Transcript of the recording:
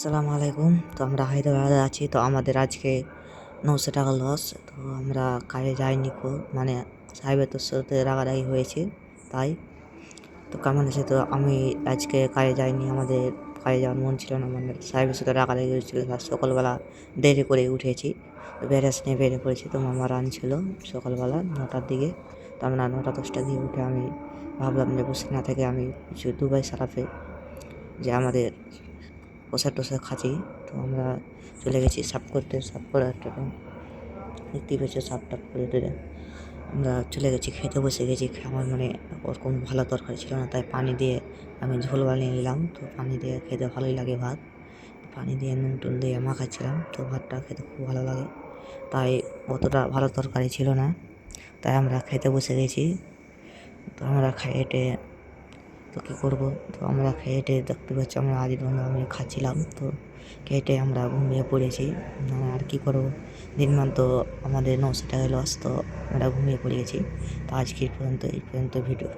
আসসালামু আলাইকুম। তো আমরা হায়দ্রাবাদে আছি। তো আমাদের আজকে নশো টাকা লস তো আমরা কাজে যাইনি কো মানে সাহেবের তোর সাথে রাগারাগি হয়েছে, তাই। তো কেমন আছে? তো আমি আজকে কাজে যাইনি। আমাদের কাজে যাওয়ার মন ছিল না। মানে সাহেবের সাথে রাগারাগি হয়েছিল। সকালবেলা দেরি করে উঠেছি। তো ব্যারেজ নিয়ে বেরিয়ে পড়েছি তো মামা রান ছিল সকালবেলা নটার দিকে। তো আমরা নটা দশটার দিকে উঠে আমি ভাবলাম যে বসে না থেকে আমি কিছু দুবাই সারাফে যে আমাদের পোষা টোষা খাচ্ছি। তো আমরা চলে গেছি সাফ করতে, সাফ করার একটা দেখতে পেয়েছ সাফ টাফ করে দিলে আমরা চলে গেছি, খেতে বসে গেছি। আমার মানে ওরকম ভালো তরকারি ছিল না, তাই পানি দিয়ে আমি ঝোল বানিয়ে নিলাম। তো পানি দিয়ে খেতে ভালোই লাগে ভাত। পানি দিয়ে নুন টুন দিয়ে মাখাচ্ছিলাম তো ভাতটা খেতে খুব ভালো লাগে। তাই অতটা ভালো তরকারি ছিল না। তাই আমরা খেতে বসে গেছি। তো আমরা খেয়ে তো কী করব? তো আমরা খেয়েটে দেখতে পাচ্ছি, আমরা আদি বন্ধু আমি খাচ্ছিলাম, তো খেয়েটে আমরা ঘুমিয়ে পড়েছি। আর কী করব? দিনমান তো আমাদের নশো টাকা লস তো আমরা ঘুমিয়ে পড়েছি তো আজকের পর্যন্ত, এই পর্যন্ত ভিডিও